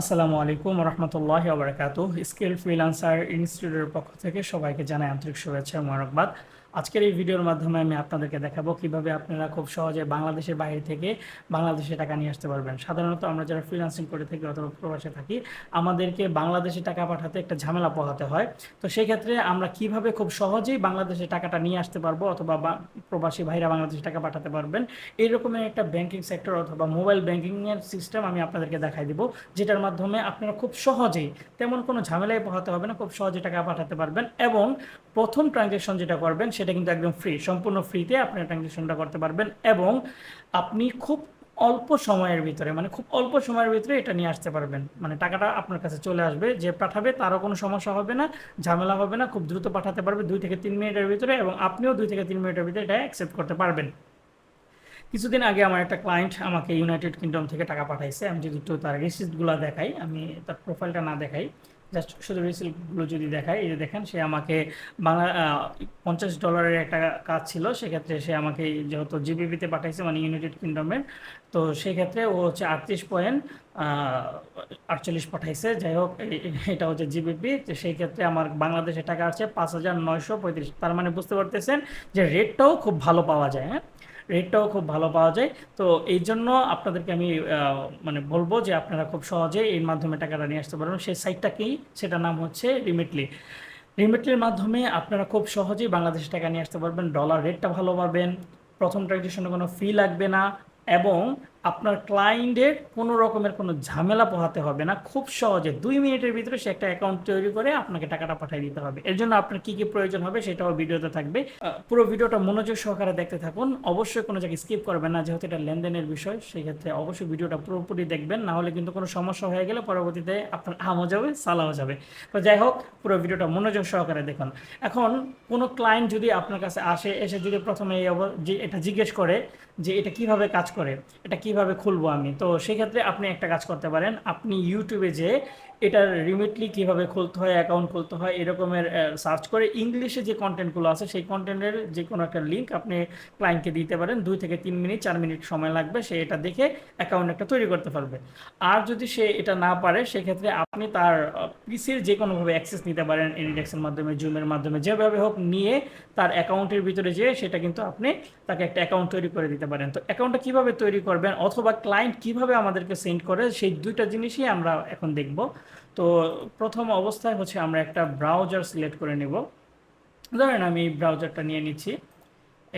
আসসালামু আলাইকুম রহমতুল্লাহ আবরাকাত স্কিল ফ্রিলান্সার ইনস্টিটিউটের পক্ষ থেকে সবাইকে জানাই আন্তরিক শুভেচ্ছা মোবারকবাদ। আজকের এই ভিডিওর মাধ্যমে আমি আপনাদেরকে দেখাবো কীভাবে আপনারা খুব সহজে বাংলাদেশের বাইরে থেকে বাংলাদেশে টাকা নিয়ে আসতে পারবেন। সাধারণত আমরা যারা ফ্রিলান্সিং করে থাকি অথবা প্রবাসে থাকি, আমাদেরকে বাংলাদেশে টাকা পাঠাতে একটা ঝামেলা পোহাতে হয়। তো সেই ক্ষেত্রে আমরা কীভাবে খুব সহজেই বাংলাদেশে টাকাটা নিয়ে আসতে পারব অথবা প্রবাসী ভাইরা বাংলাদেশে টাকা পাঠাতে পারবেন এই রকমের একটা ব্যাংকিং সেক্টর অথবা মোবাইল ব্যাংকিংয়ের সিস্টেম আমি আপনাদেরকে দেখাই দিব, যেটার মাধ্যমে আপনারা খুব সহজেই, তেমন কোনো ঝামেলায় পোহাতে হবে না, খুব সহজে টাকা পাঠাতে পারবেন এবং প্রথম ট্রানজ্যাকশন যেটা করবেন সেটা কিন্তু একদম ফ্রি সম্পূর্ণ ফ্রিতে আপনি ট্রানজ্যাকশনটা করতে পারবেন এবং আপনি খুব অল্প সময়ের ভিতরে মানে খুব অল্প সময়ের ভিতরে এটা নিয়ে আসতে পারবেন। মানে টাকাটা আপনার কাছে চলে আসবে, যে পাঠাবে তারও কোনো সমস্যা হবে না, ঝামেলা হবে না, খুব দ্রুত পাঠাতে পারবে দুই থেকে তিন মিনিটের ভিতরে এবং আপনিও দুই থেকে তিন মিনিটের ভিতরে এটা অ্যাকসেপ্ট করতে পারবেন। কিছুদিন আগে আমার একটা ক্লায়েন্ট আমাকে ইউনাইটেড কিংডম থেকে টাকা পাঠাইছে, আমি যদি একটু তার রিসিপ্টগুলো দেখাই, আমি তার প্রোফাইলটা না দেখাই। জাস্ট শুধু রিসিপ্টগুলো যদি দেখায়, এই যে দেখেন সে আমাকে বাংলা পঞ্চাশ ডলারের একটা কাজ ছিল, সেক্ষেত্রে সে আমাকে যেহেতু জিবিপিতে পাঠাইছে মানে ইউনাইটেড কিংডমের তো সেক্ষেত্রে ও হচ্ছে আটত্রিশ পয়েন্ট আটচল্লিশ পাঠাইছে। যাই হোক এটা হচ্ছে জিবিপি সেই ক্ষেত্রে আমার বাংলাদেশে টাকা আছে পাঁচ হাজার নয়শো পঁয়ত্রিশ। তার মানে বুঝতে পারতেছেন যে রেটটাও খুব ভালো পাওয়া যায় হ্যাঁ? রেটটাও খুব ভালো পাওয়া যায়। তো এই জন্য আপনাদেরকে আমি মানে বলব যে আপনারা খুব সহজে এর মাধ্যমে টাকাটা নিয়ে আসতে পারবেন। সেই সাইটটা কি? সেটার নাম হচ্ছে রিমিটলি রিমিটলির মাধ্যমে আপনারা খুব সহজেই বাংলাদেশে টাকা নিয়ে আসতে পারবেন। ডলার রেটটা ভালো পাবেন। প্রথম ট্রানজেকশনে কোনো ফি লাগবে না। এবং আপনার ক্লায়েন্টের কোনো রকমের কোনো ঝামেলা পোহাতে হবে না। খুব সহজে দুই মিনিটের ভিতরে সে একটা অ্যাকাউন্ট তৈরি করে আপনাকে টাকাটা পাঠিয়ে দিতে হবে। এর জন্য আপনার কি কি প্রয়োজন হবে সেটাও ভিডিওতে থাকবে। পুরো ভিডিওটা মনোযোগ সহকারে দেখতে থাকুন। অবশ্যই কোনো জায়গায় স্কিপ করবেন না, যেহেতু এটা লেনদেনের বিষয় সেই ক্ষেত্রে অবশ্যই ভিডিওটা পুরোপুরি দেখবেন। না হলে কিন্তু কোনো সমস্যা হয়ে গেলে পরবর্তীতে আপনার আমও যাবে, সালাও যাবে। তো যাই হোক, পুরো ভিডিওটা মনোযোগ সহকারে দেখুন। এখন কোনো ক্লায়েন্ট যদি আপনার কাছে আসে, এসে যদি প্রথমে এই এটা জিজ্ঞেস করে যে এটা কীভাবে কাজ করে, এটা কীভাবে খুলবো আমি? তো সেক্ষেত্রে আপনি একটা কাজ করতে পারেন। আপনি ইউটিউবে যে এটার রিমিটলি কীভাবে খুলতে হয় অ্যাকাউন্ট খুলতে হয়, এরকমের সার্চ করে ইংলিশে যে কন্টেন্টগুলো আছে, সেই কন্টেন্টের যে কোনো একটা লিঙ্ক আপনি ক্লায়েন্টকে দিতে পারেন। দুই থেকে তিন মিনিট, চার মিনিট সময় লাগবে, সে এটা দেখে অ্যাকাউন্ট একটা তৈরি করতে পারবে। আর যদি সে এটা না পারে, সেক্ষেত্রে আপনি তার পিসির যে কোনোভাবে অ্যাক্সেস নিতে পারেন এনিডেক্সের মাধ্যমে জুমের মাধ্যমে, যেভাবে হোক নিয়ে তার অ্যাকাউন্টের ভিতরে যেয়ে সেটা কিন্তু আপনি তাকে একটা অ্যাকাউন্ট তৈরি করে দিতে পারেন। তো অ্যাকাউন্টটা কীভাবে তৈরি করবেন? অথবা ক্লায়েন্ট কীভাবে আমাদেরকে সেন্ড করে, সেই দুইটা জিনিসই আমরা এখন দেখব। তো প্রথম অবস্থায় হচ্ছে আমরা একটা ব্রাউজার সিলেক্ট করে নেব। ধরেন আমি ব্রাউজারটা নিয়ে নিচ্ছি।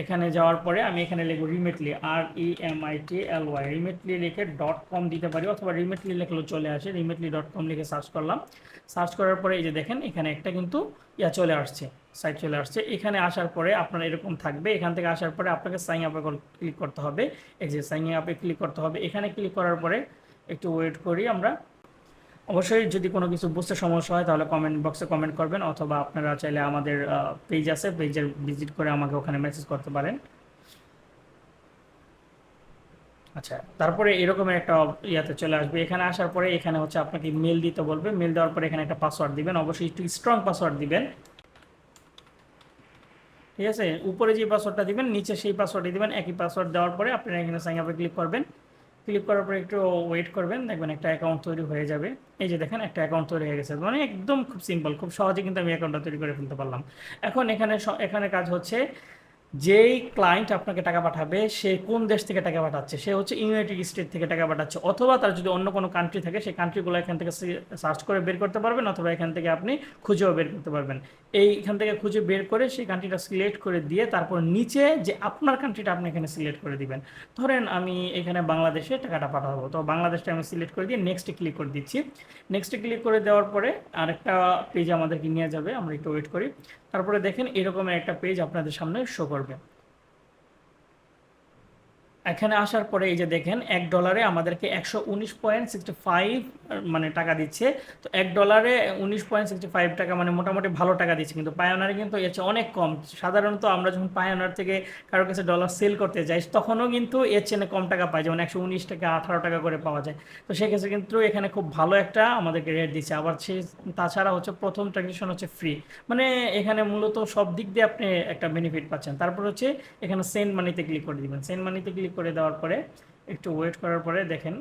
এখানে যাওয়ার পরে আমি এখানে লিখব Remitly R E M I T L Y Remitly লিখে ডট কম দিতে পারি, অথবা রিমেটলি লিখলেও চলে আসে রিমেটলি ডট কম লিখে সার্চ করলাম। সার্চ করার পরে এই যে দেখেন, এখানে একটা কিন্তু ইয়া চলে আসছে। সাইট চলে আসছে। এখানে আসার পরে আপনার এরকম থাকবে। এখান থেকে আসার পরে আপনাকে সাইন আপে ক্লিক করতে হবে। এই যে সাইন আপে ক্লিক করতে হবে। এখানে ক্লিক করার পরে একটু ওয়েট করি আমরা। অবশ্যই যদি কোনো কিছু বুঝতে সমস্যা হয় তাহলে কমেন্ট বক্সে কমেন্ট করবেন অথবা আপনারা চাইলে আমাদের পেজ আছে। পেজের ভিজিট করে আমাকে ওখানে মেসেজ করতে পারেন। আচ্ছা তারপরে এরকম একটা ইয়াতে চলে আসবে। এখানে আসার পরে এখানে হচ্ছে আপনাকে মেল দিতে বলবে। মেল দেওয়ার পরে এখানে একটা পাসওয়ার্ড দিবেন। অবশ্যই একটু স্ট্রং পাসওয়ার্ড দিবেন। ঠিক আছে? উপরে যে পাসওয়ার্ডটা দিবেন, নিচে সেই পাসওয়ার্ডই দিবেন, একই পাসওয়ার্ড দেওয়ার পরে আপনারা এখানে সাইন আপে ক্লিক করবেন। ক্লিক করার পরে একটু ওয়েট করবেন, দেখবেন একটা অ্যাকাউন্ট তৈরি হয়ে যাবে। এই যে দেখেন, একটা অ্যাকাউন্ট তৈরি হয়ে গেছে। মানে একদম খুব সিম্পল খুব সহজে কিন্তু আমি অ্যাকাউন্টটা তৈরি করে ফেলতে পারলাম। এখন এখানে এখানে কাজ হচ্ছে যেই ক্লায়েন্ট আপনাকে টাকা পাঠাবে, সে কোন দেশ থেকে টাকা পাঠাচ্ছে? সে হচ্ছে ইউনাইটেড স্টেট থেকে টাকা পাঠাচ্ছে। অথবা তার যদি অন্য কোনো কান্ট্রি থাকে, সেই কান্ট্রিগুলো এখান থেকে সার্চ করে বের করতে পারবেন, অথবা এখান থেকে আপনি খুঁজেও বের করতে পারবেন। এইখান থেকে খুঁজে বের করে সেই কান্ট্রিটা সিলেক্ট করে দিয়ে তারপর নিচে যে আপনার কান্ট্রিটা আপনি এখানে সিলেক্ট করে দিবেন। ধরেন আমি এখানে বাংলাদেশে টাকাটা পাঠাবো। তো বাংলাদেশটা আমি সিলেক্ট করে দিয়ে নেক্সটে ক্লিক করে দিচ্ছি। নেক্সটে ক্লিক করে দেওয়ার পরে আরেকটা পেজ আমাদেরকে নিয়ে যাবে। আমরা একটু ওয়েট করি। তারপরে দেখেন এরকমের একটা পেজ আপনাদের সামনে শো করবে। এখানে আসার পরে এই যে দেখেন, এক ডলারে আমাদেরকে একশো উনিশ পয়েন্ট সিক্সটি ফাইভ মানে টাকা দিচ্ছে। তো এক ডলারে উনিশ পয়েন্ট সিক্সটি ফাইভ টাকা মানে মোটামুটি ভালো টাকা দিচ্ছে। কিন্তু পায়োনারে কিন্তু এর চেয়ে অনেক কম। সাধারণত আমরা যখন পায়োনার থেকে কারোর কাছে ডলার সেল করতে যাই, তখনও কিন্তু এর চেয়ে কম টাকা পাই। যেমন একশো উনিশ টাকা আঠারো টাকা করে পাওয়া যায়। তো সেক্ষেত্রে কিন্তু এখানে খুব ভালো একটা আমাদেরকে রেট দিচ্ছে। আবার সে, তাছাড়া হচ্ছে প্রথম ট্রানজেকশন হচ্ছে ফ্রি মানে এখানে মূলত সব দিক দিয়ে আপনি একটা বেনিফিট পাচ্ছেন। তারপর হচ্ছে এখানে সেন্ড মানিতে ক্লিক করে দিবেন। সেন্ড মানিতে ক্লিক করে দেওয়ার পরে একটু ওয়েট করার পরে দেখেন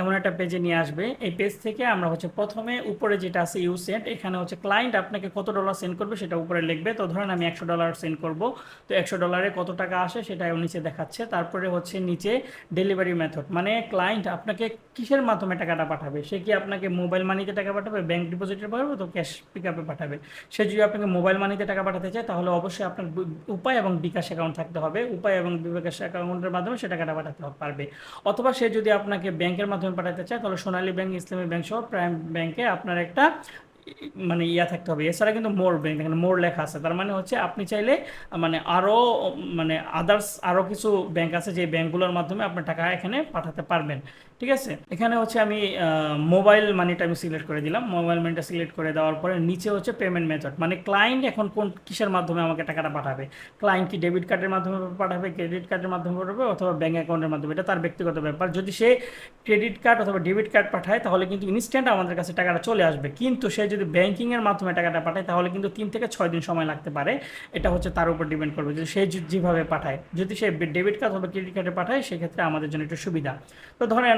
এমন একটা পেজে নিয়ে আসবে। এই পেজ থেকে আমরা হচ্ছে প্রথমে উপরে যেটা আছে ইউ সেন্ট এখানে হচ্ছে ক্লায়েন্ট আপনাকে কত ডলার সেন্ড করবে সেটা উপরে লিখবে। তো ধরেন আমি একশো ডলার সেন্ড করব। তো একশো ডলারে কত টাকা আসে সেটা নিচে দেখাচ্ছে। তারপরে হচ্ছে নিচে ডেলিভারি মেথড মানে ক্লায়েন্ট আপনাকে কিসের মাধ্যমে টাকাটা পাঠাবে? সে কি আপনাকে মোবাইল মানিতে টাকা পাঠাবে? ব্যাংক ডিপোজিটে পাঠাবে? তো ক্যাশ পিক আপে পাঠাবে। সে যদি আপনাকে মোবাইল মানিতে টাকা পাঠাতে চায়, তাহলে অবশ্যই আপনার উপায় এবং বিকাশ অ্যাকাউন্ট থাকতে হবে। উপায় এবং বিকাশ অ্যাকাউন্টের মাধ্যমে সে টাকাটা পাঠাতে পারবে। অথবা সে যদি আপনাকে ব্যাংকের মাধ্যমে পাঠাতে চায় তাহলে সোনালী ব্যাংক ইসলামী ব্যাংক সহ প্রাইম ব্যাংকে আপনার একটা মানে ইয়া থাকতে হবে। এছাড়া কিন্তু মোর ব্যাংক এখানে মোর লেখা আছে। তার মানে হচ্ছে আপনি চাইলে মানে আরও মানে আদার্স আরও কিছু ব্যাংক আছে যে ব্যাংকগুলোর মাধ্যমে আপনার টাকা এখানে পাঠাতে পারবেন। ঠিক আছে? এখানে হচ্ছে আমি মোবাইল মানিটা আমি সিলেক্ট করে দিলাম। মোবাইল মানিটা সিলেক্ট করে দেওয়ার পরে নিচে হচ্ছে পেমেন্ট মেথড মানে ক্লায়েন্ট এখন কোন, কিসের মাধ্যমে আমাকে টাকাটা পাঠাবে? ক্লায়েন্ট কি ডেবিট কার্ডের মাধ্যমে পাঠাবে ক্রেডিট কার্ডের মাধ্যমে পাঠাবে, অথবা ব্যাঙ্ক অ্যাকাউন্টের মাধ্যমে? এটা তার ব্যক্তিগত ব্যাপার। যদি সে ক্রেডিট কার্ড অথবা ডেবিট কার্ড পাঠায়, তাহলে কিন্তু ইনস্ট্যান্ট আমাদের কাছে টাকাটা চলে আসবে। কিন্তু সে যদি ব্যাঙ্কিংয়ের মাধ্যমে টাকাটা পাঠায়, তাহলে কিন্তু তিন থেকে ছয় দিন সময় লাগতে পারে। এটা হচ্ছে তার উপর ডিপেন্ড করবে। যদি সে যেভাবে পাঠায়, যদি সে ডেবিট কার্ড অথবা ক্রেডিট কার্ডে পাঠায়, সেক্ষেত্রে আমাদের জন্য একটু সুবিধা। তো ধরেন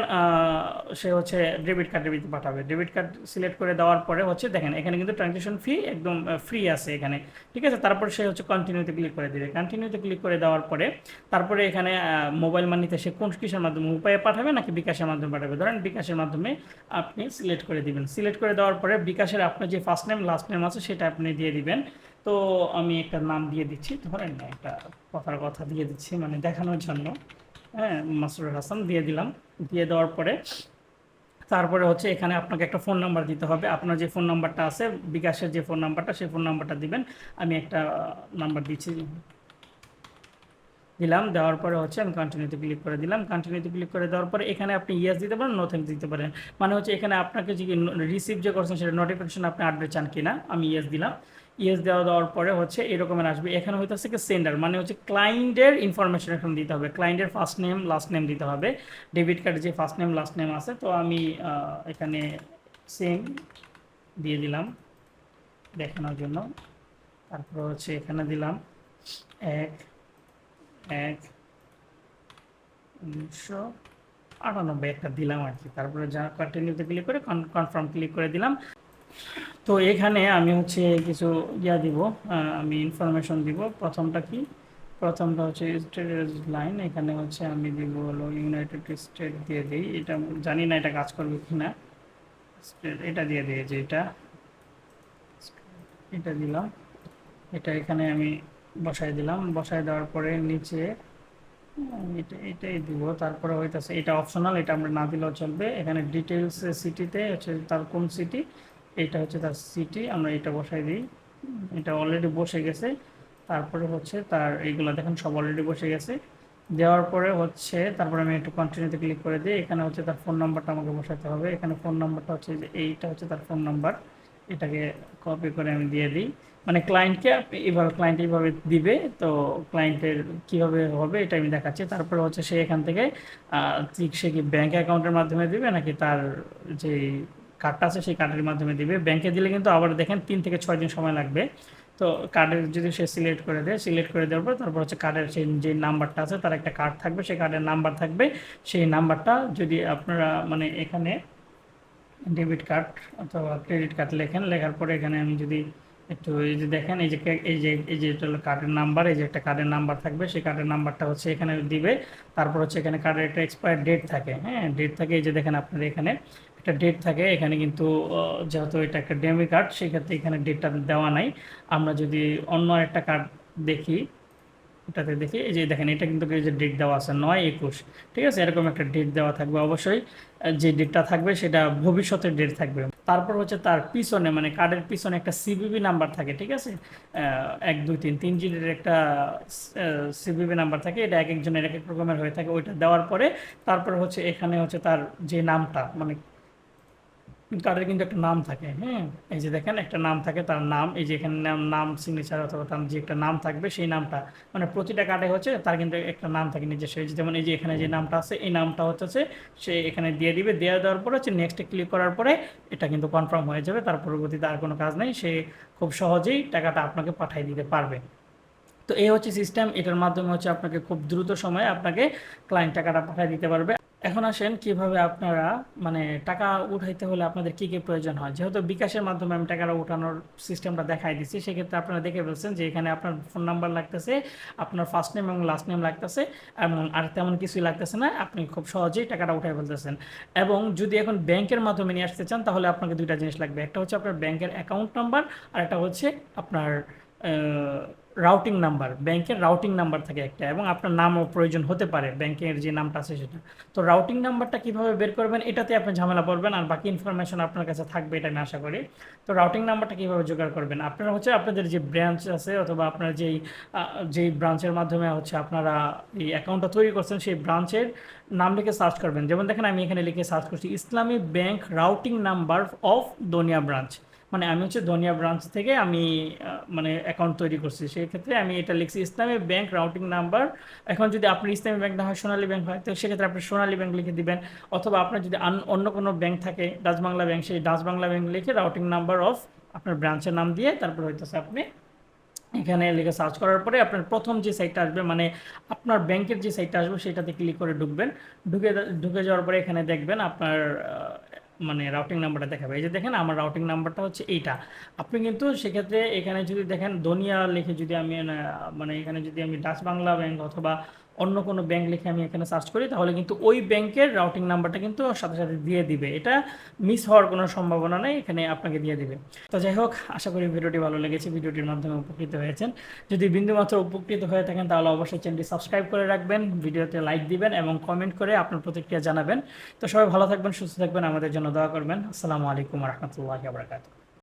সে হচ্ছে ডেবিট কার্ডের ভিতরে পাঠাবে। ডেবিট কার্ড সিলেক্ট করে দেওয়ার পরে হচ্ছে, দেখেন এখানে কিন্তু ট্রানজেকশন ফি একদম ফ্রি আছে এখানে। ঠিক আছে? তারপর সে হচ্ছে কন্টিনিউতে ক্লিক করে দিবে। কন্টিনিউতে ক্লিক করে দেওয়ার পরে, তারপরে এখানে মোবাইল মানিতে সে কোন কিসের মাধ্যমে, উপায়ে পাঠাবে নাকি বিকাশের মাধ্যমে পাঠাবে? ধরেন বিকাশের মাধ্যমে আপনি সিলেক্ট করে দিবেন। সিলেক্ট করে দেওয়ার পরে বিকাশের আপনার যে ফার্স্ট নেম লাস্ট নেম আছে, সেটা আপনি দিয়ে দিবেন। তো আমি একটা নাম দিয়ে দিচ্ছি। ধরেন না একটা কথার কথা দিয়ে দিচ্ছি মানে দেখানোর জন্য। হ্যাঁ মাসুর হাসান, দিয়ে দিলাম। দিয়ে দেওয়ার পরে, তারপরে হচ্ছে এখানে আপনাকে একটা ফোন নাম্বার দিতে হবে। আপনার যে ফোন নাম্বারটা আছে, বিকাশের যে ফোন নাম্বারটা সেই ফোন নাম্বারটা দিবেন। আমি একটা নাম্বার দিচ্ছি। দিলাম, দেওয়ার পরে হচ্ছে আমি কন্টিনিউতে ক্লিক করে দিলাম। কন্টিনিউতে ক্লিক করে দেওয়ার পরে এখানে আপনি ইয়েস দিতে পারেন নো থ্যাঙ্কস দিতে পারেন। মানে হচ্ছে এখানে আপনাকে যে রিসিভ যে করছেন সেটা নোটিফিকেশন আপনি আপডেট চান কিনা, আমি ইয়েস দিলাম। ইয়েস দেওয়া দেওয়ার পরে হচ্ছে এরকমের আসবে। এখানে হইতেছে কি সেন্ডার মানে হচ্ছে ক্লায়েন্টের ইনফরমেশন এখানে দিতে হবে। ক্লায়েন্টের ফার্স্ট নেম লাস্ট নেম দিতে হবে। ডেবিট কার্ডে যে ফার্স্ট নেম লাস্ট নেম আছে, তো আমি এখানে সেম দিয়ে দিলাম দেখানোর জন্য। তারপর হচ্ছে এখানে দিলাম এক এক, উনিশশো আটানব্বই একটা দিলাম আর কি। তারপরে যা কন্টিনিউতে ক্লিক করে কনফার্ম ক্লিক করে দিলাম। তো এখানে আমি হচ্ছে কিছু ইয়া দিব আমি ইনফরমেশন দিব। প্রথমটা কি? প্রথমটা হচ্ছে স্টেট লাইন এখানে হচ্ছে আমি দিব হলো ইউনাইটেড স্টেট দিয়ে দিই। এটা জানি না এটা কাজ করবে কি না স্টেট এটা দিয়ে যে এটা এটা দিলাম। এটা এখানে আমি বসাই দিলাম। বসাই দেওয়ার পরে নিচে এটা, এটাই দিব। তারপরে হইতাছে, এটা অপশনাল এটা আমরা না দিলেও চলবে। এখানে ডিটেলস সিটিতে হচ্ছে তার কোন সিটি এটা হচ্ছে তার সিটি আমরা এটা বসাই দিই। এটা অলরেডি বসে গেছে। তারপরে হচ্ছে তার এইগুলো দেখেন, সব অলরেডি বসে গেছে। দেওয়ার পরে হচ্ছে, তারপরে আমি একটু কন্টিনিউতে ক্লিক করে দিই। এখানে হচ্ছে তার ফোন নাম্বারটা আমাকে বসাতে হবে। এখানে ফোন নাম্বারটা হচ্ছে যে এইটা হচ্ছে তার ফোন নাম্বার এটাকে কপি করে আমি দিয়ে দিই। মানে ক্লায়েন্টকে এভাবে ক্লায়েন্ট এইভাবে দিবে, তো ক্লায়েন্টের কীভাবে হবে এটা আমি দেখাচ্ছি। তারপরে হচ্ছে সে এখান থেকে সে কি ব্যাঙ্ক অ্যাকাউন্টের মাধ্যমে দিবে নাকি তার যে কার্ডটা আছে সেই কার্ডের মাধ্যমে দিবে? ব্যাংকে দিলে কিন্তু আবার দেখেন তিন থেকে ছয় দিন সময় লাগবে। তো কার্ডের যদি সে সিলেক্ট করে দেয় সিলেক্ট করে দেওয়ার পর তারপর হচ্ছে কার্ডের সেই যে নাম্বারটা আছে তার একটা কার্ড থাকবে। সেই কার্ডের নাম্বার থাকবে। সেই নাম্বারটা যদি আপনারা মানে এখানে ডেবিট কার্ড অথবা ক্রেডিট কার্ড লেখেন। লেখার পরে এখানে আমি যদি একটু এই যে দেখেন, এই যে এই যে এই যে কার্ডের নাম্বার এই যে একটা কার্ডের নাম্বার থাকবে, সেই কার্ডের নাম্বারটা হচ্ছে এখানে দিবে। তারপর হচ্ছে এখানে কার্ডের একটা এক্সপায়ার ডেট থাকে হ্যাঁ? ডেট থাকে, এই যে দেখেন আপনার এখানে একটা ডেট থাকে। এখানে কিন্তু যেহেতু এটা একটা ডেমি কার্ড সেক্ষেত্রে এখানে ডেটটা দেওয়া নাই। আমরা যদি অন্য একটা কার্ড দেখি এটাতে দেখি, এই যে দেখেন, এটা কিন্তু যে ডেট দেওয়া আছে নয় একুশ, ঠিক আছে? এরকম একটা ডেট দেওয়া থাকবে অবশ্যই। যে ডেটটা থাকবে সেটা ভবিষ্যতের ডেট থাকবে। তারপর হচ্ছে তার পিছনে মানে কার্ডের পিছনে একটা সিবিবি নাম্বার থাকে, ঠিক আছে? এক, দুই, তিন তিন জিটের একটা সিবিবি নাম্বার থাকে, এটা এক একজনের এক এক রকমের হয়ে থাকে। ওইটা দেওয়ার পরে তারপর হচ্ছে এখানে হচ্ছে তার যে নামটা মানে কার্ডের কিন্তু একটা নাম থাকে হ্যাঁ এই যে দেখেন, একটা নাম থাকে, তার নাম, এই যে এখানে নাম নাম সিগনেচার অথবা তার যে একটা নাম থাকবে, সেই নামটা মানে প্রতিটা কার্ডে হচ্ছে তার কিন্তু একটা নাম থাকে নিজস্ব। যেমন এই যে এখানে যে নামটা আছে, এই নামটা হচ্ছে সে এখানে দিয়ে দিবে দেওয়া দেওয়ার পরে হচ্ছে নেক্সটে ক্লিক করার পরে এটা কিন্তু কনফার্ম হয়ে যাবে, তার পরবর্তীতে আর কোনো কাজ নেই, সে খুব সহজেই টাকাটা আপনাকে পাঠিয়ে দিতে পারবে। তো এই হচ্ছে সিস্টেম এটার মাধ্যমে হচ্ছে আপনাকে খুব দ্রুত সময়ে আপনাকে ক্লায়েন্ট টাকাটা পাঠিয়ে দিতে পারবে। এখন আসেন কীভাবে আপনারা মানে টাকা উঠাইতে হলে আপনাদের কি কি প্রয়োজন হয়? যেহেতু বিকাশের মাধ্যমে আমি টাকাটা উঠানোর সিস্টেমটা দেখাই দিচ্ছি সেক্ষেত্রে আপনারা দেখে ফেলছেন যে এখানে আপনার ফোন নাম্বার লাগতেছে, আপনার ফার্স্ট নেম এবং লাস্ট নেম লাগতেছে, এবং আর তেমন কিছুই লাগতেছে না, আপনি খুব সহজেই টাকাটা উঠাই ফেলতেছেন। এবং যদি এখন ব্যাংকের মাধ্যমে নিয়ে আসতে চান, তাহলে আপনাকে দুইটা জিনিস লাগবে। একটা হচ্ছে আপনার ব্যাংকের অ্যাকাউন্ট নাম্বার আর একটা হচ্ছে আপনার রাউটিং নাম্বার ব্যাংকের রাউটিং নাম্বার থাকে একটা, এবং আপনার নামও প্রয়োজন হতে পারে ব্যাংকের যে নামটা আছে সেটা। তো রাউটিং নাম্বারটা কীভাবে বের করবেন, এটাতে আপনি ঝামেলা পড়বেন, আর বাকি ইনফরমেশন আপনার কাছে থাকবে, এটা আমি আশা করি। তো রাউটিং নাম্বারটা কীভাবে জোগাড় করবেন? আপনারা হচ্ছে আপনাদের যে ব্রাঞ্চ আছে, অথবা আপনার যেই যেই ব্রাঞ্চের মাধ্যমে হচ্ছে আপনারা এই অ্যাকাউন্টটা তৈরি করছেন, সেই ব্রাঞ্চের নাম লিখে সার্চ করবেন। যেমন দেখেন, আমি এখানে লিখে সার্চ করছি, Islami bank routing number of Donia branch মানে আমি হচ্ছে ধনিয়া ব্রাঞ্চ থেকে আমি মানে অ্যাকাউন্ট তৈরি করছি। সেই ক্ষেত্রে আমি এটা লিখছি ইসলামী ব্যাংক রাউটিং নাম্বার এখন যদি আপনি ইসলামী ব্যাংক না হয় সোনালী ব্যাংক হয়, তো সেক্ষেত্রে আপনি সোনালী ব্যাংক লিখে দিবেন। অথবা আপনার যদি অন্য কোনো ব্যাংক থাকে, ডাচ বাংলা ব্যাংক সেই ডাচ বাংলা ব্যাংক লিখে রাউটিং নাম্বার অফ আপনার ব্রাঞ্চের নাম দিয়ে তারপর হইতেছে আপনি এখানে লিখে সার্চ করার পরে আপনার প্রথম যে সাইটটা আসবে মানে আপনার ব্যাংকের যে সাইটটা আসবে, সেটাতে ক্লিক করে ঢুকবেন। ঢুকে ঢুকে যাওয়ার পরে এখানে দেখবেন আপনার মানে রাউটিং নাম্বারটা দেখাবে। এই যে দেখেন, আমার রাউটিং নাম্বারটা হচ্ছে এইটা। আপনি কিন্তু সেক্ষেত্রে এখানে যদি দেখেন দনিয়া লিখে যদি আমি মানে এখানে যদি আমি ডাচ বাংলা ব্যাংক অথবা অন্য কোনো ব্যাংক লিখে আমি এখানে সার্চ করি, তাহলে কিন্তু ওই ব্যাংকের রাউটিং নাম্বারটা কিন্তু সাথে সাথে দিয়ে দিবে। এটা মিস হওয়ার কোনো সম্ভাবনা নেই, এখানে আপনাকে দিয়ে দিবে। তো যাই হোক, আশা করি ভিডিওটি ভালো লেগেছে, ভিডিওটির মাধ্যমে উপকৃত হয়েছেন। যদি বিন্দুমাত্র উপকৃত হয়ে থাকেন, তাহলে অবশ্যই চ্যানেলটি সাবস্ক্রাইব করে রাখবেন, ভিডিওতে লাইক দিবেন এবং কমেন্ট করে আপনার প্রতিক্রিয়া জানাবেন। তো সবাই ভালো থাকবেন, সুস্থ থাকবেন, আমাদের জন্য দোয়া করবেন। আসসালামু আলাইকুম রহমতুল্লাহ বারকাতুহ।